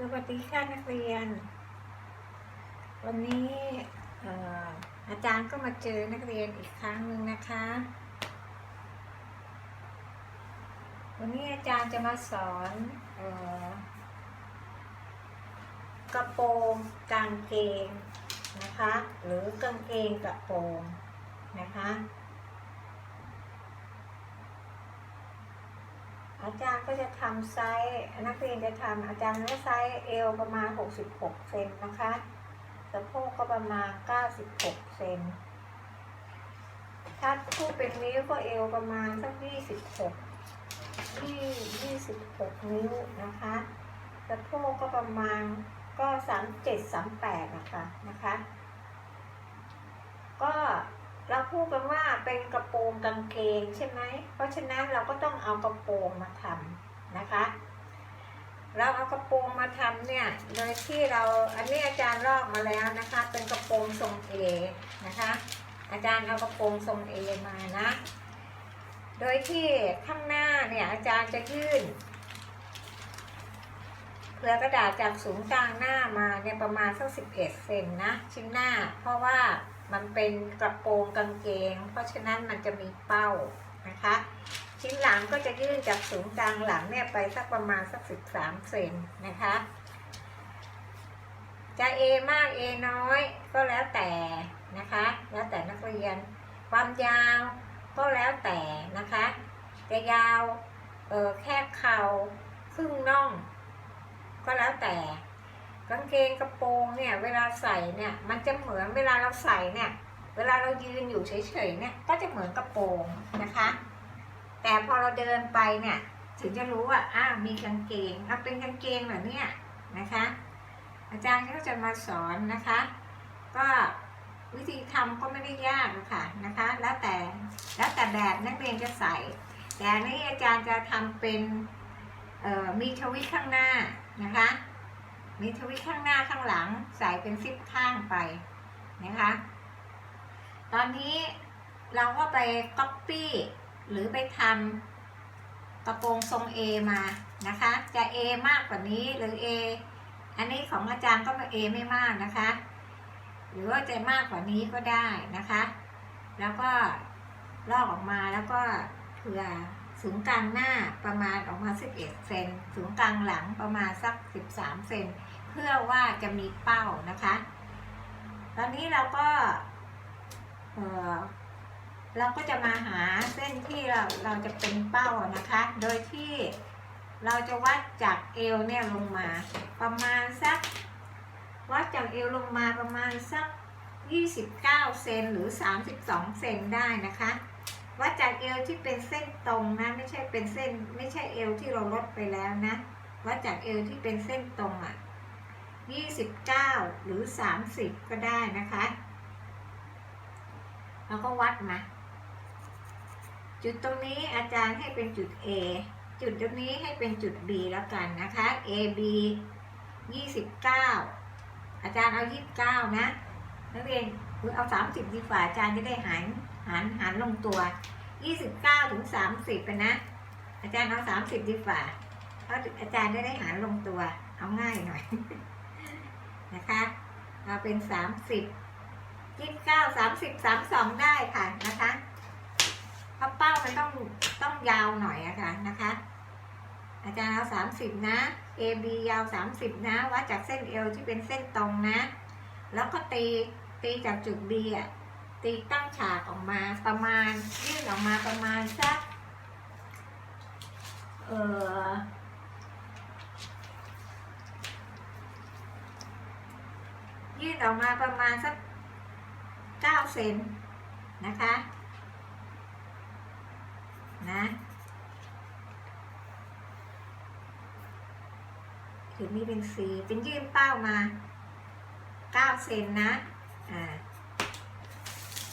สวัสดีค่ะนักเรียน วันนี้ออาจารย์ก็มาเจอนักเรียนอีกครั้งหนึ่งนะคะ วันนี้อาจารย์จะมาสอนออกระโปรงกางเกงนะคะ หรือกางเกงกระโปรงนะคะ อาจารย์ก็จะทำไซส์นักเรียนจะทำอาจารย์ว่าไซส์เอวประมาณ 66 เซนนะคะสะโพกก็ประมาณ 96 เซนถ้าผู้เป็นนิ้วก็เอวประมาณสัก 26ที่26 นิ้วนะคะสะโพกก็ประมาณก็ 37 38 นะคะนะคะ ก็ เราพูดกันว่าเป็นกระโปรงกางเกงใช่ไหม เพราะฉะนั้นเราก็ต้องเอากระโปรงมาทำนะคะ เราเอากระโปรงมาทำเนี่ย โดยที่เราอันนี้อาจารย์ลอกมาแล้วนะคะ เป็นกระโปรงทรงเอนะคะ อาจารย์เอากระโปรงทรงเอมานะ โดยที่ข้างหน้าเนี่ยอาจารย์จะยื่นเผื่อกระดาษจากศูนย์กลางหน้ามาเนี่ยประมาณสักสิบเอ็ดเซนนะชิ้นหน้า เพราะว่ามันเป็นกระโปรงกางเกง เพราะฉะนั้นมันจะมีเป้านะคะ ชิ้นหลังก็จะยื่นจากศูนย์กลางหลังเนี่ยไปสักประมาณสักสิบสามเซนนะคะ จะเอมากเอน้อยก็แล้วแต่นะคะ แล้วแต่นักเรียน ความยาวก็แล้วแต่นะคะจะยาวเออแค่เข่าครึ่งน่อง ก็แล้วแต่ กางเกงกระโปรงเนี่ย เวลาใส่เนี่ย มันจะเหมือนเวลาเราใส่เนี่ย เวลาเรายืนอยู่เฉยๆเนี่ย ก็จะเหมือนกระโปรงนะคะ แต่พอเราเดินไปเนี่ย ถึงจะรู้ว่าอ้าวมีกางเกงเอาเป็นกางเกงเหรอเนี่ยนะคะ อาจารย์ก็จะมาสอนนะคะ ก็วิธีทำก็ไม่ได้ยากค่ะนะคะ แล้วแต่แล้วแต่แบบนักเรียนจะใส่ แต่นี้อาจารย์จะทำเป็นมีทวิตข้างหน้านะคะ มีทวิตข้างหน้าข้างหลังใส่เป็นซิปข้างไปนะคะ ตอนนี้เราก็ไปก๊อปปี้หรือไปทำกระโปรงทรง A มานะคะ จะ A มากกว่านี้หรือ A อันนี้ของอาจารย์ก็มา A ไม่มากนะคะ หรือว่าจะมากกว่านี้ก็ได้นะคะ แล้วก็ลอกออกมาแล้วก็เผื่อ ศูนย์กลางหน้าประมาณออกมา 11 เซนศูนย์กลางหลังประมาณสัก 13 เซนเพื่อว่าจะมีเป้านะคะ ตอนนี้เราก็เออเราก็จะมาหาเส้นที่เราเราจะเป็นเป้านะคะ โดยที่เราจะวัดจากเอวเนี่ยลงมาประมาณสัก วัดจากเอวลงมาประมาณสัก 29 เซนหรือ 32 เซนได้นะคะ วัดจากเอวที่เป็นเส้นตรงนะ ไม่ใช่เป็นเส้น ไม่ใช่เอวที่เราลดไปแล้วนะวัดจากเอวที่เป็นเส้นตรงอะ29 หรือ 30 ก็ได้นะคะ แล้วก็วัดมา จุดตรงนี้อาจารย์ให้เป็นจุด A จุดตรงนี้ให้เป็นจุด B แล้วกันนะคะ A B 29 อาจารย์เอา 29 นะนักเรียนคือเอา 30 ดีกว่าอาจารย์จะได้หาร หารหารลงตัว 29ถึง30เป็นนะ อาจารย์เอา30ดีกว่าเพราะอาจารย์จะได้หารลงตัว เอาง่ายหน่อย นะคะเอาเป็น 30 29 30 32 ได้ค่ะนะคะเพราะเป้ามันต้องต้องยาวหน่อยอะค่ะนะคะ อาจารย์เอา 30 นะ AB ยาว 30 นะวัดจากเส้นเอวที่เป็นเส้นตรงนะ แล้วก็ตีตีจากจุด B อะ ตีตั้งฉากออกมาประมาณยื่นออกมาประมาณสักเออยื่นออกมาประมาณสัก9เซนนะคะนะถึงนี้เป็นสีเป็นยื่นเป้ามา9เซนนะอ่า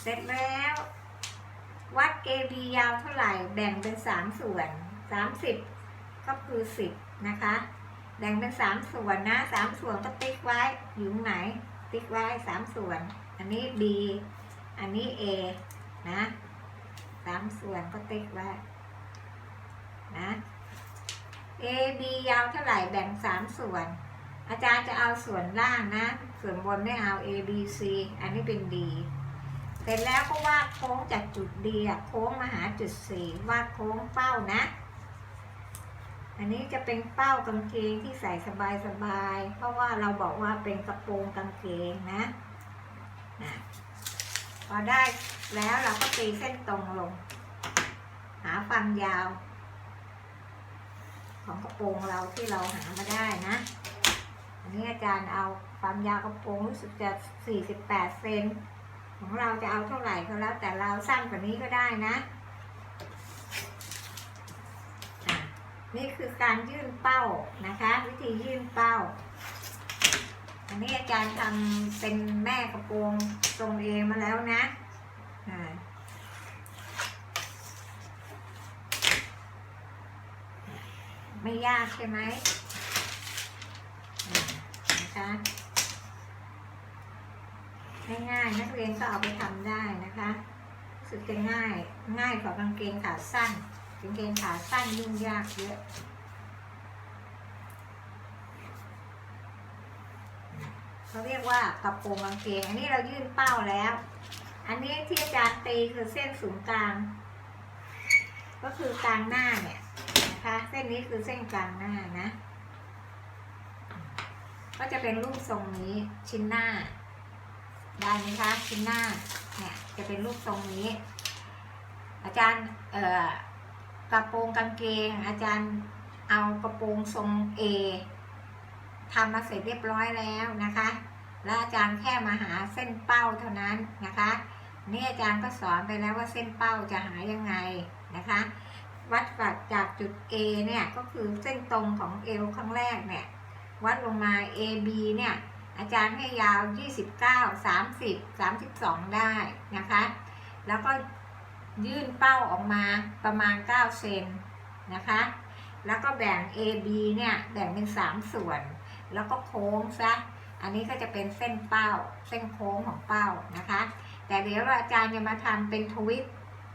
เสร็จแล้ว วัด AB ยาวเท่าไหร่ แบ่งเป็น3ส่วน 30 ก็คือ 10 นะคะ แบ่งเป็น3ส่วนนะ3ส่วนก็ติ๊กไว้อยู่ไหน ติ๊กไว้3ส่วน อันนี้ B อันนี้ A นะ3ส่วนก็ติ๊กไว้นะ A B ยาวเท่าไหร่แบ่ง3ส่วน อาจารย์จะเอาส่วนล่างนะ ส่วนบนไม่เอา A B C อันนี้เป็น D เสร็จแล้วก็วาดโค้งจากจุด D อะโค้งมาหาจุด C วาดโค้งเป้านะ อันนี้จะเป็นเป้ากางเกงที่ใส่สบายๆ เพราะว่าเราบอกว่าเป็นกระโปรงกางเกงนะนะพอได้แล้วเราก็ตีเส้นตรงลง หาความยาว ของกระโปรงเราที่เราหามาได้นะอันนี้อาจารย์เอาความยาวกระโปรงรู้สึกจะ48เซน ของเราจะเอาเท่าไหร่ก็แล้ว แต่เราสั้นกว่านี้ก็ได้นะ นี่คือการยื่นเป้านะคะ วิธียื่นเป้า อันนี้อาจารย์ทำเป็นแม่กระโปรงทรงเอมาแล้วนะอ่าไม่ยากใช่ไหมอ่านะคะง่ายๆ นักเรียนก็เอาไปทำได้นะคะสึกจะง่ายง่ายกว่ากางเกงขาสั้นกางเกงขาสั้นยุ่งยากเยอะเขาเรียกว่ากระโปรงกางเกง อันนี้เรายื่นเป้าแล้ว อันนี้ที่อาจารย์ตีคือเส้นศูนย์กลาง ก็คือกลางหน้าเนี่ยนะคะเส้นนี้คือเส้นกลางหน้านะ ก็จะเป็นรูปทรงนี้ชิ้นหน้า ได้ไหมคะชิ้นหน้าเนี่ยจะเป็นรูปทรงนี้ อาจารย์เอ่อกระโปรงกางเกง อาจารย์เอากระโปรงทรง A ทำมาเสร็จเรียบร้อยแล้วนะคะ แล้วอาจารย์แค่มาหาเส้นเป้าเท่านั้นนะคะ นี่อาจารย์ก็สอนไปแล้วว่าเส้นเป้าจะหายังไงนะคะ วัดจากจากจุด A เนี่ยก็คือเส้นตรงของเอวข้งแรกเนี่ย วัดลงมา AB เนี่ย อาจารย์ให้ยาว 29 30 32 ได้นะคะ แล้วก็ยื่นเป้าออกมาประมาณ 9 เซนนะคะ แล้วก็แบ่ง AB เนี่ยแบ่งเป็น 3 ส่วน แล้วก็โค้งซะ อันนี้ก็จะเป็นเส้นเป้า เส้นโค้งของเป้านะคะ แต่เดี๋ยวอาจารย์จะมาทำเป็นทวิต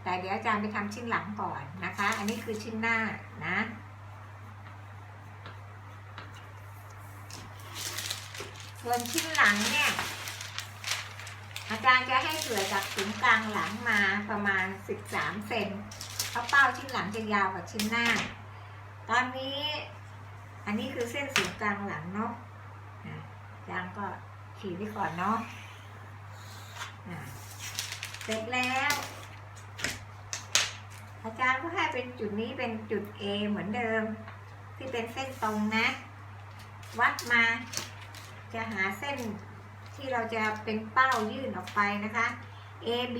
แต่เดี๋ยวอาจารย์ไปทำชิ้นหลังก่อนนะคะ อันนี้คือชิ้นหน้านะ ส่วนชิ้นหลังเนี่ย อาจารย์จะให้เผื่อจากศูนย์กลางหลังมาประมาณ 13 เซนเพราะเป้าชิ้นหลังจะยาวกว่าชิ้นหน้า ตอนนี้อันนี้คือเส้นศูนย์กลางหลังเนาะอาจารย์ก็ขีดไว้ก่อนเนาะอะเสร็จแล้ว อาจารย์ก็ให้เป็นจุดนี้เป็นจุด A เหมือนเดิม ที่เป็นเส้นตรงนะ วัดมา จะหาเส้นที่เราจะเป็นเป้ายื่นออกไปนะคะ A B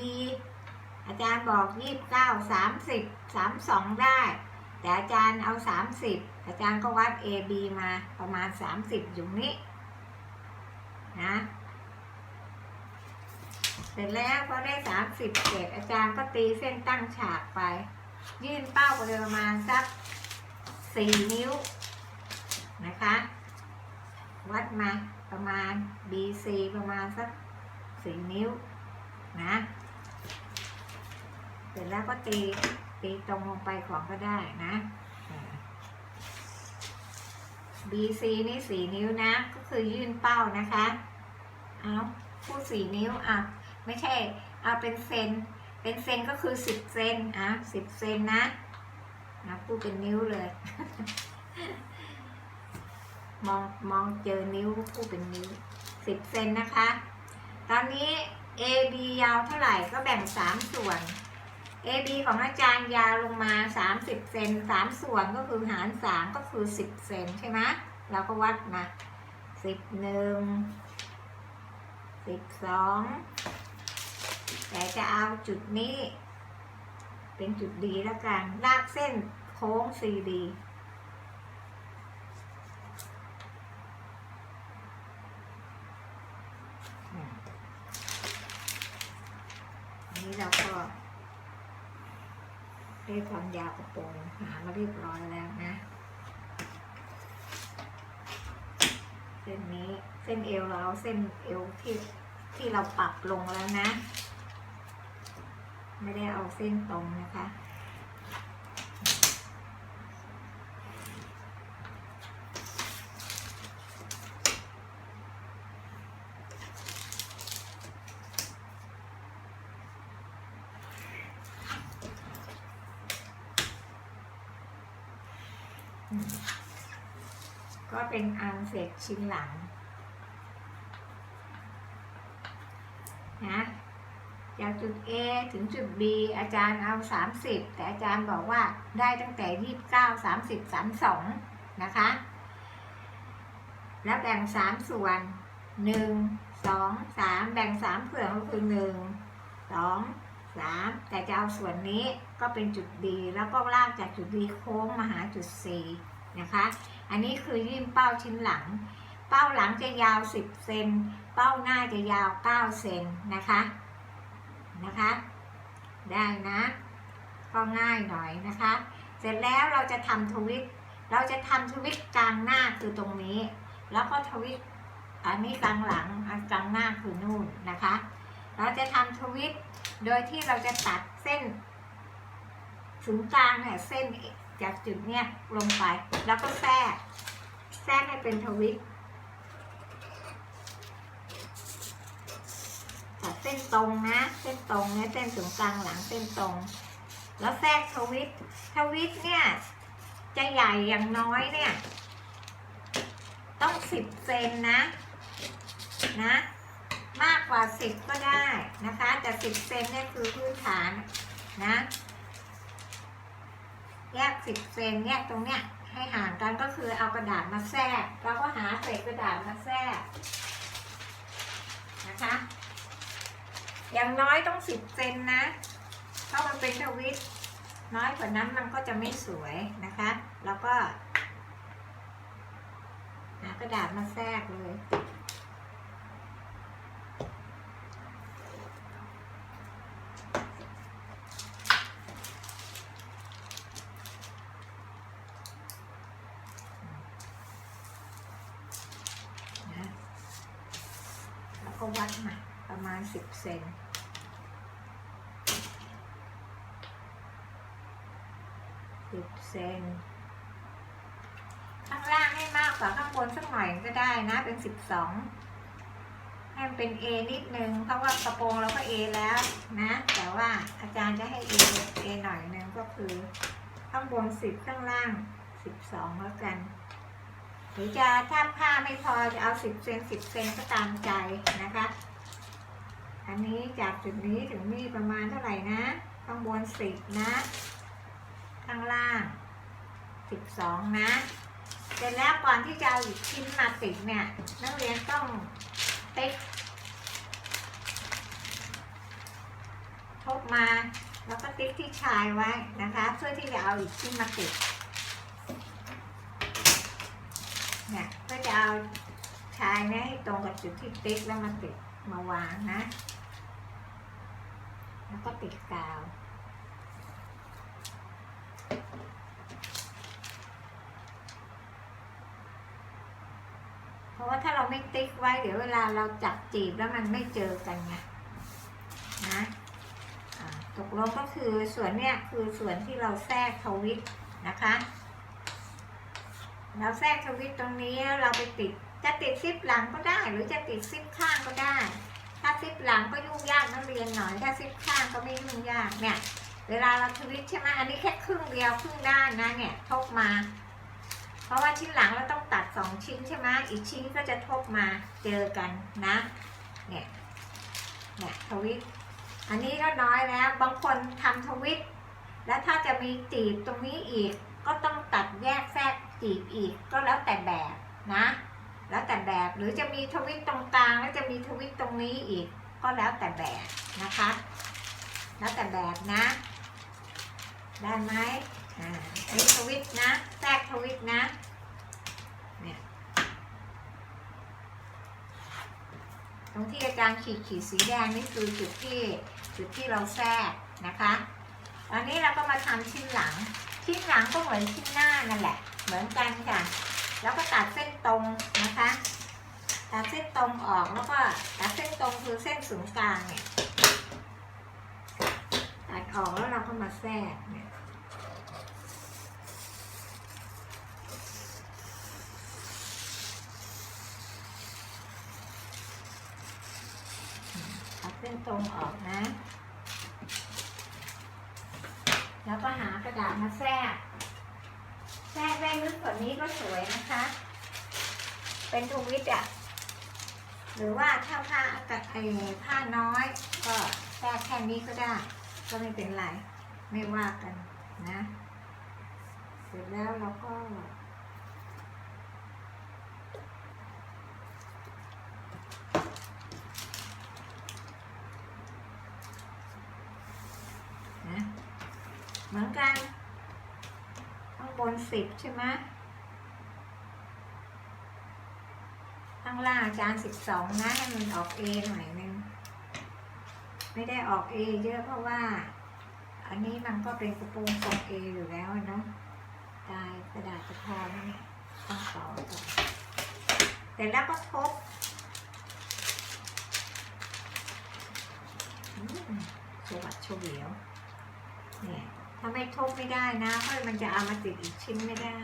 อาจารย์บอก 29 30 32 ได้ แต่อาจารย์เอา 30 อาจารย์ก็วัด A B มาประมาณ 30 อยู่นี้นะเสร็จแล้วพอได้ 30เสร็จอาจารย์ก็ตีเส้นตั้งฉากไป ยื่นเป้าไปเลยประมาณสัก 4 นิ้วนะคะ วัดมา ประมาณ BC ประมาณสัก4นิ้วนะเสร็จแล้วก็ตีตีตรงลงไปของก็ได้นะ BC นี่สี่นิ้วนะ ก็คือยื่นเป้านะคะเอาพูดสี่นิ้วอะไม่ใช่เอาเป็นเซนเป็นเซนก็คือสิบเซนอะสิบเซนนะนะพูดเป็นนิ้วเลย มองมองเจอนิ้วพูดเป็นนิ้วสิบเซนนะคะ ตอนนี้ AB ยาวเท่าไหร่ก็แบ่งสามส่วน AB ของอาจารย์ยาวลงมา30เซนสามส่วนก็คือหารสามก็คือ10เซนใช่ไหมเราก็วัดมาสิบหนึ่งสิบสองแต่จะเอาจุดนี้ เป็นจุดดีแล้วกัน ลากเส้นโค้ง CD อืมอันนี้เราก็ ได้ความยาวกระโปรงหามาเรียบร้อยแล้วนะ เส้นนี้เส้นเอวเราเอาเส้นเอวที่ที่เราปรับลงแล้วนะ ไม่ได้เอาเส้นตรงนะคะ ก็เป็นอันเสร็จชิ้นหลังนะจากจุด A ถึงจุด B อาจารย์เอา 30 แต่อาจารย์บอกว่าได้ตั้งแต่ 29 30 32 นะคะ แล้วแบ่ง 3 ส่วน 1 2 3 แบ่ง 3เผื่อก็คือ 1 2 3 แต่จะเอาส่วนนี้ก็เป็นจุด D แล้วก็ลากจากจุด D โค้งมาหาจุด C นะคะ อันนี้คือยื่นเป้าชิ้นหลัง เป้าหลังจะยาว 10 เซน เป้าหน้าจะยาว 9 เซนนะคะ นะคะ ได้นะ ก็ง่ายหน่อยนะคะ เสร็จแล้วเราจะทำทวิต เราจะทำทวิตกลางหน้าคือตรงนี้ แล้วก็ทวิตอันนี้กลางหลัง อันกลางหน้าคือนู่นนะคะ เราจะทำทวิต โดยที่เราจะตัดเส้นศูนย์กลางเนี่ยเส้น จากจุดเนี้ยลงไป แล้วก็แทรกแทรกให้เป็นทวิตตัดเส้นตรงนะ เส้นตรงเนี่ยเส้นศูนย์กลางหลังเส้นตรง แล้วแทรกทวิตทวิตเนี่ยจะใหญ่อย่างน้อยเนี่ย ต้องสิบเซนนะ นะมากกว่าสิบก็ได้นะคะ แต่สิบเซนเนี่ยคือพื้นฐานนะ แยกสิบเซนแยกตรงเนี้ยให้ห่างกันก็คือเอากระดาษมาแทรกเราก็หาเศษกระดาษมาแทรกนะคะ อย่างน้อยต้องสิบเซนนะเพราะมันเป็นทวิตน้อยกว่านั้นมันก็จะไม่สวยนะคะ แล้วก็ หากระดาษมาแทรกเลย นะแล้ วัดมาประมาณสิบเซนสิบเซนข้างล่างให้มากกว่าข้างบนสักหน่อยก็ได้นะ เป็นสิบสองให้มันเป็น A นิดนึง เพราะว่ากระโปรงเราก็ A แล้วนะ แต่ว่าอาจารย์จะให้ A A หน่อยนึงก็คือ ข้างบนสิบข้างล่างสิบสองแล้วกัน หรือจะถ้าผ้าไม่พอจะเอาสิบเซนสิบเซนก็ตามใจนะคะ อันนี้จากจุดนี้ถึงนี่ประมาณเท่าไหร่นะข้างบนสิบนะ ข้างล่างสิบสองนะเสร็จแล้วก่อนที่จะเอาอีกชิ้นมาติดเนี่ยนักเรียนต้องติ๊กทบมาแล้วก็ติ๊กที่ชายไว้นะคะ เพื่อที่จะเอาอีกชิ้นมาติด เนี่ยก็จะเอาชายเนี่ยให้ตรงกับจุดที่ติ๊กแล้วมาติดมาวางนะ แล้วก็ติดกาวเพราะว่าถ้าเราไม่ติ๊กไว้เดี๋ยวเวลาเราจับจีบแล้วมันไม่เจอกันไงนะตกลงก็คือส่วนเนี้ยคือส่วนที่เราแทรกทวิตนะคะ เราแทรกทวิตตรงนี้เราไปติด จะติดซิปหลังก็ได้ หรือจะติดซิปข้างก็ได้ ถ้าซิปหลังก็ยุ่งยากนักเรียนหน่อย ถ้าซิปข้างก็ไม่ยุ่งยากเนี่ย เวลาเราทวิตใช่ไหมอันนี้แค่ครึ่งเดียวครึ่งด้านนะเนี่ยทบมา เพราะว่าชิ้นหลังเราต้องตัดสองชิ้นใช่ไหมอีกชิ้นก็จะทบมาเจอกันนะ เนี่ย เนี่ยทวิตอันนี้ก็น้อยแล้ว บางคนทำทวิต แล้วถ้าจะมีจีบตรงนี้อีกก็ต้องตัดแยกแทรก จีบอีกก็แล้วแต่แบบนะ แล้วแต่แบบหรือจะมีทวิตตรงกลางแล้วจะมีทวิตตรงนี้อีกก็แล้วแต่แบบนะคะ แล้วแต่แบบนะ ได้ไหมอ่านนี้ทวิตนะแทรกทวิตนะเนี่ยตรงที่อาจารย์ขีดขีดสีแดงนี่คือจุดที่จุดที่เราแทรกนะคะตอนนี้เราก็มาทำชิ้นหลัง ชิ้นหลังก็เหมือนชิ้นหน้านั่นแหละ เหมือนกันค่ะ แล้วก็ตัดเส้นตรงนะคะ ตัดเส้นตรงออกแล้วก็ตัดเส้นตรงคือเส้นศูนย์กลางเนี่ยตัดออกแล้วเราก็มาแทรกเนี่ยตัดเส้นตรงออกนะ แล้วก็หากระดาษมาแทรก แทรกได้ลึกกว่านี้ ก็สวยนะคะ เป็นทวิตอะหรือว่าถ้าผ้ากับไอ้ผ้าน้อย ก็แค่แค่นี้ก็ได้ ก็ไม่เป็นไร ไม่ว่ากันนะ เสร็จแล้วเราก็นะเหมือนกัน ข้างบนสิบใช่ไหม ข้างล่างจารย์สิบสองนะให้มันออกเอหน่อยนึงไม่ได้ออกเอเยอะเพราะว่า อันนี้มันก็เป็นกระโปรงทรงเออยู่แล้วเนาะตายกระดาษจะพอไหมเนี่ยต้องต่อก่อแต่แล้วก็ทบอืมโชวัดโชวเหวียวเนี่ยถ้าไม่ทบไม่ได้นะเพราะมันจะเอามาติดอีกชิ้นไม่ได้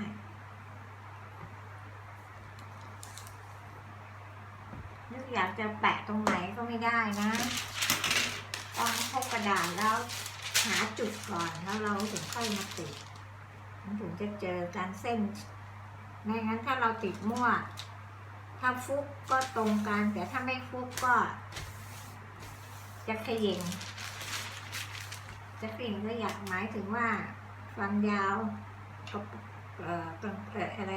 นึก อยากจะแปะตรงไหนก็ไม่ได้นะ ต้องพกกระดาษแล้วหาจุดก่อนแล้วเราถึงค่อยมาติดมันถึงจะเจอการเส้นไม่งั้นถ้าเราติดมั่ว ถ้าฟุกก็ตรงกันแต่ถ้าไม่ฟุกก็ จะขย่งจะขย่งก็อยากหมายถึงว่าความยาวกับเอ่อกางเอ่ออะไร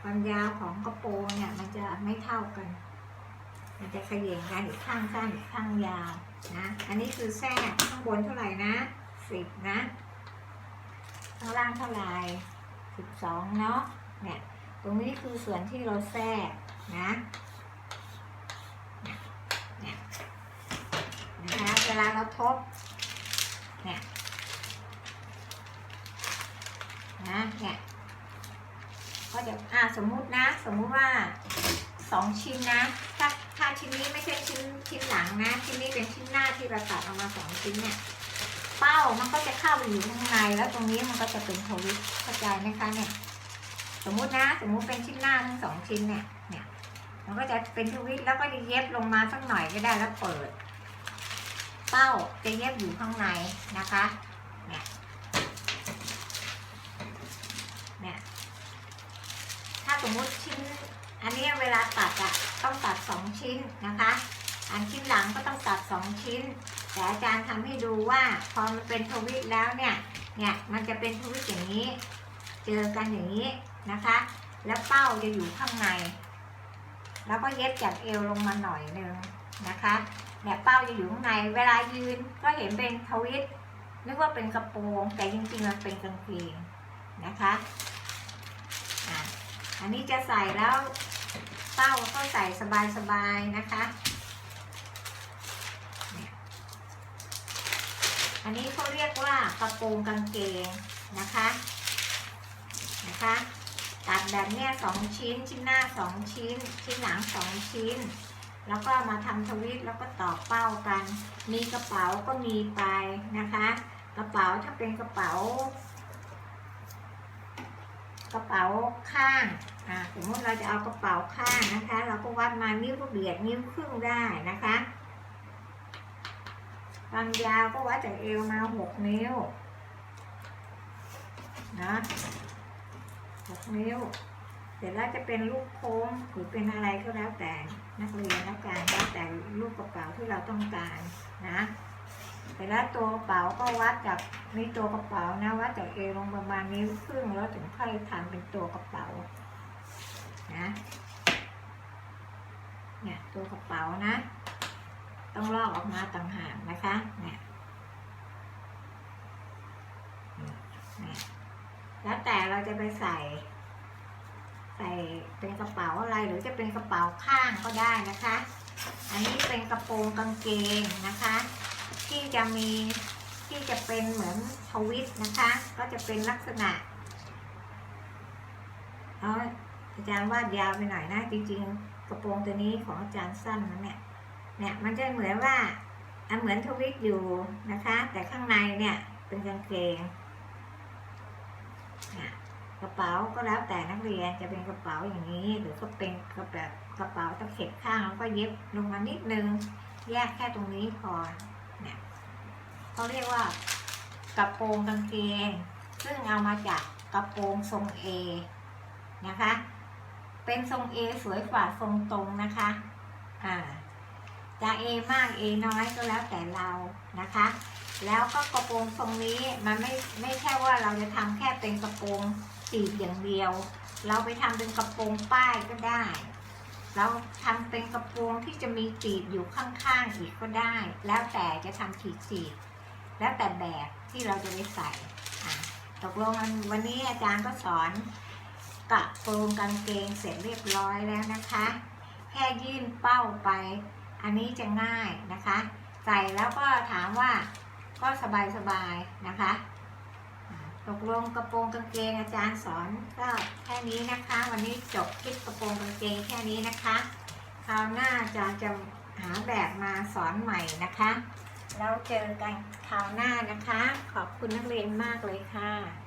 ความยาวของกระโปรงเนี่ยมันจะไม่เท่ากัน มันจะเขย่งกันอีกข้างสั้นอีกข้างยาวนะ อันนี้คือแทรกข้างบนเท่าไหร่นะสิบนะ ข้างล่างเท่าไหร่สิบสองเนาะ เนี่ย ตรงนี้คือส่วนที่เราแทรกนะเนี่ยนะคะเวลาเราทบ เนี่ยนะเนี่ยก็จะอ่าสมมุตินะ สมมุติว่าสองชิ้นนะถ้า ถ้าชิ้นนี้ไม่ใช่ชิ้นชิ้นหลังนะ ชิ้นนี้เป็นชิ้นหน้าที่เราตัดออกมาสองชิ้นเนี่ย เป้ามันก็จะเข้าไปอยู่ข้างใน แล้วตรงนี้มันก็จะเป็นทวิตเข้าใจไหมคะเนี่ย สมมุตินะ สมมุติเป็นชิ้นหน้าทั้งสองชิ้นเนี่ย เนี่ย มันก็จะเป็นทวิตแล้วก็จะเย็บลงมาสักหน่อยก็ได้แล้วเปิด เป้าจะเย็บอยู่ข้างในนะคะ เนี่ย เนี่ย ถ้าสมมุติชิ้น อันนี้เวลาตัดอะ ต้องตัดสองชิ้นนะคะ อันชิ้นหลังก็ต้องตัดสองชิ้น แต่อาจารย์ทำให้ดูว่าพอมันเป็นทวิตแล้วเนี่ย เนี่ยมันจะเป็นทวิตอย่างนี้ เจอกันอย่างนี้นะคะ แล้วเป้าจะอยู่ข้างใน แล้วก็เย็บจากเอวลงมาหน่อยนึงนะคะเนี่ยเป้าจะอยู่ข้างใน เวลายืนก็เห็นเป็นทวิตนึกว่าเป็นกระโปรงแต่จริงๆมันเป็นกางเกงนะคะ อันนี้จะใส่แล้ว เป้าก็ใส่สบายๆนะคะ อันนี้เขาเรียกว่ากระโปรงกางเกงนะคะนะคะตัดแบบเนี้ยสองชิ้น ชิ้นหน้าสองชิ้น ชิ้นหลังสองชิ้น แล้วก็มาทำทวิตแล้วก็ต่อเป้ากัน มีกระเป๋าก็มีไปนะคะ กระเป๋าถ้าเป็นกระเป๋า กระเป๋าข้าง สมมติเราจะเอากระเป๋าข้างนะคะ เราก็วัดมานิ้วก็เบียดนิ้วครึ่งได้นะคะความยาวก็วัดจากเอวมาหกนิ้วนะหกนิ้ว เสร็จแล้วจะเป็นลูกโค้งหรือเป็นอะไรก็แล้วแต่นักเรียนแล้วกันแล้วแต่ลูกกระเป๋าที่เราต้องการนะเสร็จแล้วตัวกระเป๋าก็วัดจากนี่ตัวกระเป๋านะวัดจากเอวลงประมาณนิ้วครึ่งแล้วถึงค่อยทำเป็นตัวกระเป๋า นะเนี่ยตัวกระเป๋านะ ต้องลอกออกมาต่างหากนะคะเนี่ยแล้วแต่เราจะไปใส่ ใส่เป็นกระเป๋าอะไรหรือจะเป็นกระเป๋าข้างก็ได้นะคะ อันนี้เป็นกระโปรงกางเกงนะคะ ที่จะมีที่จะเป็นเหมือนทวิตนะคะ ก็จะเป็นลักษณะเอาจารย์วาดยาวไปหน่อยนะจริงๆ กระโปรงตัวนี้ของอาจารย์สั้นนะเนี่ยเนี่ยมันจะเหมือนว่าอันเหมือนทวิตอยู่นะคะ แต่ข้างในเนี่ยเป็นกางเกงกระเป๋าก็แล้วแต่นักเรียนจะเป็นกระเป๋าอย่างนี้ หรือก็เป็นกระแบบกระเป๋าตะเข็บข้างแล้วก็เย็บลงมานิดนึง แยกแค่ตรงนี้พอเนี่ยเขาเรียกว่ากระโปรงกางเกง ซึ่งเอามาจากกระโปรงทรงเอนะคะ เป็นทรงเอสวยกว่าทรงตรงนะคะ อ่า จะเอมากเอน้อยก็แล้วแต่เรานะคะ แล้วก็กระโปรงทรงนี้มันไม่ไม่ใช่ว่าเราจะทำแค่เป็นกระโปรงสีกอย่างเดียว เราไปทำเป็นกระโปรงป้ายก็ได้ เราทำเป็นกระโปรงที่จะมีจีบอยู่ข้างๆอีกก็ได้ แล้วแต่จะทำขีดจีบแล้วแต่แบบที่เราจะไปใส่อะตกลงวันนี้อาจารย์ก็สอน กระโปรงกางเกงเสร็จเรียบร้อยแล้วนะคะ แค่ยื่นเป้าไป อันนี้จะง่ายนะคะ ใส่แล้วก็ถามว่าก็สบายๆนะคะตกลงกระโปรงกางเกงอาจารย์สอนก็แค่นี้นะคะ วันนี้จบคลิปกระโปรงกางเกงแค่นี้นะคะคราวหน้าอาจารย์จะหาแบบมาสอนใหม่นะคะแล้วเจอกันคราวหน้านะคะ ขอบคุณนักเรียนมากเลยค่ะ